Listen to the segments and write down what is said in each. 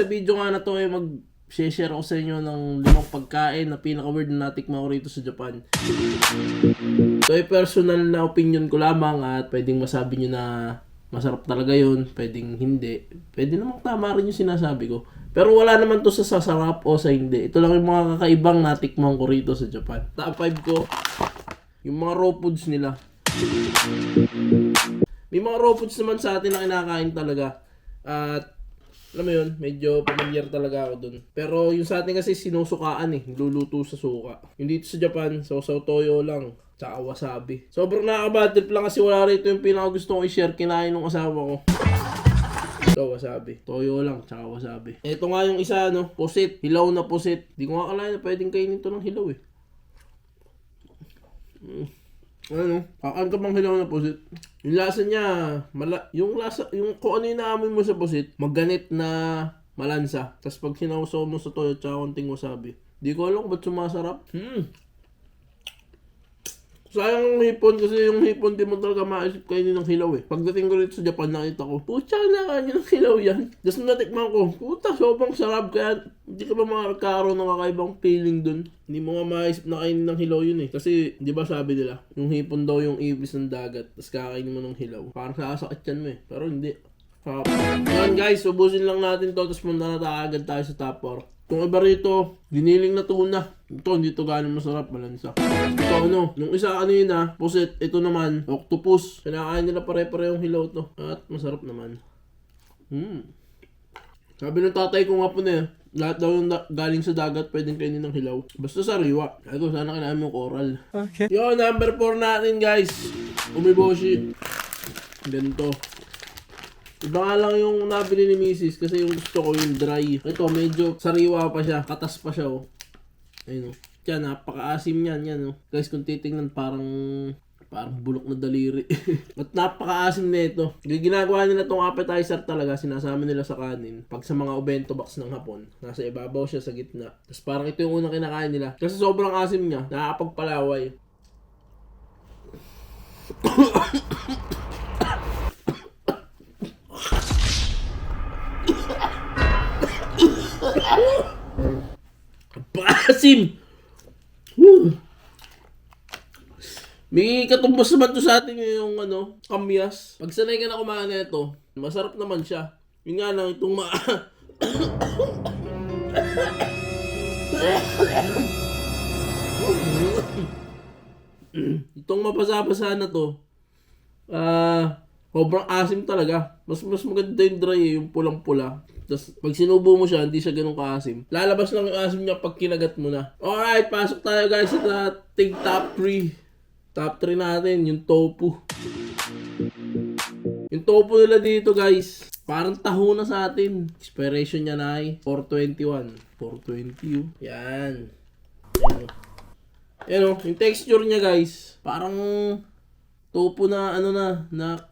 Sa video nga na to ay mag share ako sa inyo ng limang pagkain na pinaka-weird na natikman ko rito sa Japan. Ito ay personal na opinion ko lamang at pwedeng masabi nyo na masarap talaga yun, pwedeng hindi. Pwede namang tama rin yung sinasabi ko. Pero wala naman to sa sasarap o sa hindi. Ito lang yung mga kakaibang natikman ko rito sa Japan. Top 5 ko, yung mga raw foods nila. May mga raw foods naman sa atin na kinakain talaga. At alam mo yun, medyo familiar talaga ako dun. Pero yung sa atin kasi sinusukaan eh, luluto sa suka. Yung dito sa Japan, sausaw toyo lang, tsaka wasabi. Sobrang nakaka-bad trip lang kasi wala rito yung pinaka gusto kong i-share kinain ng asawa ko. Ito, wasabi. Toyo lang, tsaka wasabi. Ito nga yung isa, no? Pusit. Hilaw na pusit. Di ko nga akalain na pwedeng kainin to ng hilaw eh. Mm. Ano? Kakaan ka bang hilaw na pusit? Yung lasa niya, mala, yung lasa, yung kung ano yung naamoy mo sa pusit, magganit na malansa. Tapos pag sinawsaw mo sa toyo tsaka konting wasabi. Di ko alam ba't sumasarap. Hmm. Sayang yung hipon kasi yung hipon di mo talaga maisip kainin ng hilaw eh. Pagdating ko rito sa Japan nakita ko, pucha nakain ng hilaw yan. Tapos natikman ko, puta sobrang sarap kaya hindi ka ba makakaroon ng kakaibang feeling dun. Hindi mo nga maisip na kainin ng hilaw yun eh. Kasi di ba sabi nila, yung hipon daw yung ibis ng dagat, tapos kakainin mo ng hilaw. Parang sasakit yan mo eh. Pero hindi. Sarap. Yan guys, ubusin lang natin to tapos punta na agad tayo sa top 4. Itong iba rito, giniling na tuna. Ito, hindi to gaano masarap, malansa. Ito ano, nung isa kanina, pusit, ito naman, octopus. Kinakain nila pare-parehong hilaw to. At masarap naman. Hmm. Sabi ng tatay ko nga po na eh, lahat daw yung da- galing sa dagat pwedeng kainin ng hilaw. Basta sariwa. Ako, sana kinain mo yung coral. Okay. Yo, number 4 natin guys. Umiboshi. Ganito. Iba nga lang yung nabili ni Mrs. kasi yung gusto ko yung dry. Ito, medyo sariwa pa siya. Katas pa siya, oh. Ayun, oh. Yan, napaka-asim yan, yan, oh. Guys, kung titingnan, parang parang bulok na daliri. At napaka-asim nito. Yung ginagawa nila tong appetizer talaga, sinasama nila sa kanin. Pag sa mga obento box ng hapon, nasa ibabaw siya sa gitna. Tapos parang ito yung unang kinakain nila. Kasi sobrang asim niya, nakakapagpalaway. Paasim! Woo! May katumbas naman to sa atin yung ano, kamyas. Pag sanay ka na kumain na ito, masarap naman siya. Yun nga lang, itong ma... itong mapasa-pasa na to, ah, sobrang asim talaga. Mas mas maganda yung dry eh, yung pulang-pula. Tapos pag sinubo mo siya, hindi siya ganun kaasim. Lalabas lang yung asim niya pag kinagat mo na. Alright, pasok tayo guys sa ating top 3. Top 3 natin, yung tofu. Yung tofu nila dito guys, parang taho na sa atin. Expiration niya na ay 421. 420 oh. Yan. Yan oh. Yan oh, yung texture niya guys, parang tofu na ano na, na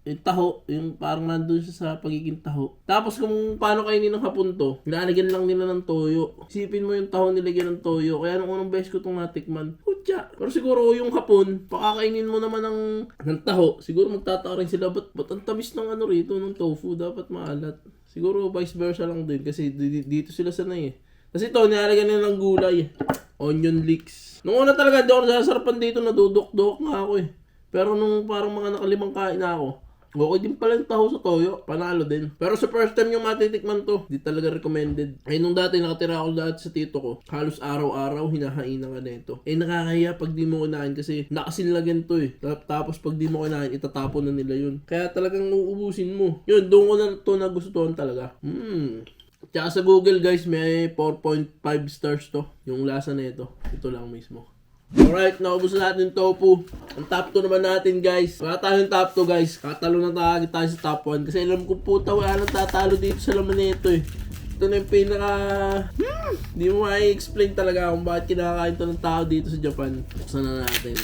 yung taho, yung parang nandun siya sa pagiging taho. Tapos kung paano kainin ng hapon to, nilalagyan lang nila ng toyo. Isipin mo yung taho nilagyan ng toyo. Kaya nung unang beses ko itong natikman, putya. Pero siguro yung hapon, pakakainin mo naman ng, ng taho, siguro magtataka rin sila, ba't, ba't ang tamis ng ano rito, ng tofu, dapat maalat. Siguro vice versa lang din, kasi di- di- dito sila sanay eh. Kasi ito, nilalagyan nila ng gulay. Onion leeks. Nung una talaga, di ako nasasarapan dito, nadudok-dok nga ako eh. Pero nung parang mga nakalimang kain na ako, Okay din pala yung taho sa toyo. Panalo din. Pero sa first time yung matitikman to, di talaga recommended. Eh nung dati nakatira ako dati sa tito ko, halos araw-araw hinahainan ka nito. Eh nakakahiya pag di mo kinain kasi nakasinlagyan to eh. Tap- Tapos pag di mo kinain, itatapon na nila yun. Kaya talagang uubusin mo. Yun, doon ko na to nagustuhan talaga. Hmm. Tsaka sa Google guys, may 4.5 stars to. Yung lasa na ito. Ito lang mismo. Alright, naubos na natin yung tofu. Ang top 2 naman natin guys. Wala tayong top 2 guys. Katalo na tayo, tayo sa top 1. Kasi alam ko puta wala nang tatalo dito sa laman nito eh. Ito na yung pinaka... Hmm, Hindi mo ma-explain talaga kung bakit kinakain to ng tao dito sa Japan. Buksan na natin.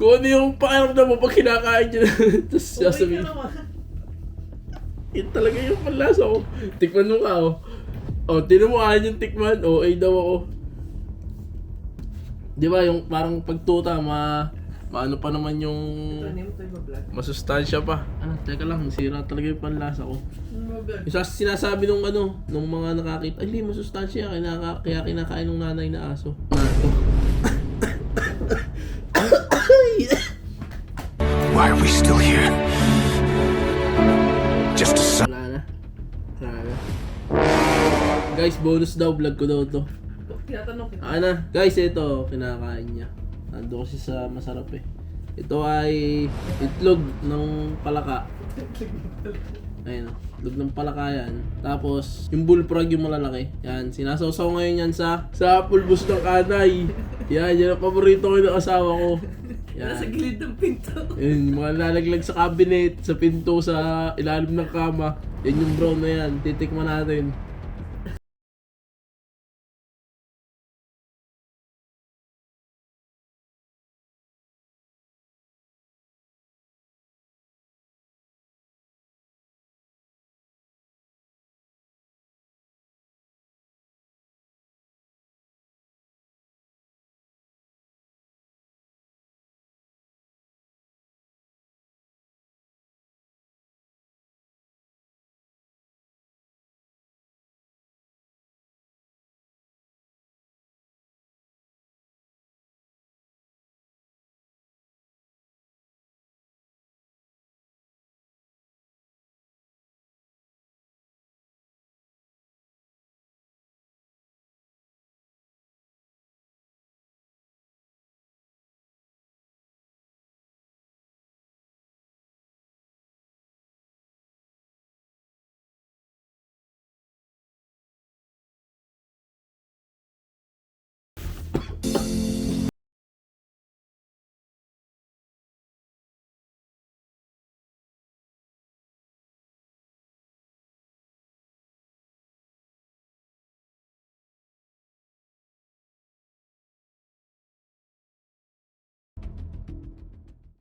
Kung ano yung pakiramdam mo pag kinakain niya. Tapos sasabihin, yun talaga yung panlasa ko. Tikman mo ka, oh. Oh, ayaw yung tikman. Oh, ay daw ako. Di ba, yung parang pagtuta, ma... Maano pa naman yung... Masustansya pa. Ano, teka lang, sira talaga yung panlasa ko. Ano ba-vlog? Yung sa- sinasabi nung ano, nung mga nakakita, ay, hindi masustansya, kinaka, kaya kinakain ng nanay na aso. Nato. Why are we still here? Just to su- Wala na. Wala na. Guys, bonus daw, vlog ko daw to. Tinatanong kita. Ah na, guys, ito, kinakain niya. Nando kasi sa masarap eh. Ito ay itlog ng palaka. Ayun, itlog ng palaka yan. Tapos, yung bullfrog yung malalaki. Yan, sinasawsaw ngayon yan sa sa pulbos ng kanay. Yan, yan ang paborito ko ng asawa ko. Nasa Yan. gilid ng pinto. Yun, yung mga lalaglag sa cabinet, sa pinto, sa ilalim ng kama. Yan yung brown na yan. Titikman natin. Bye.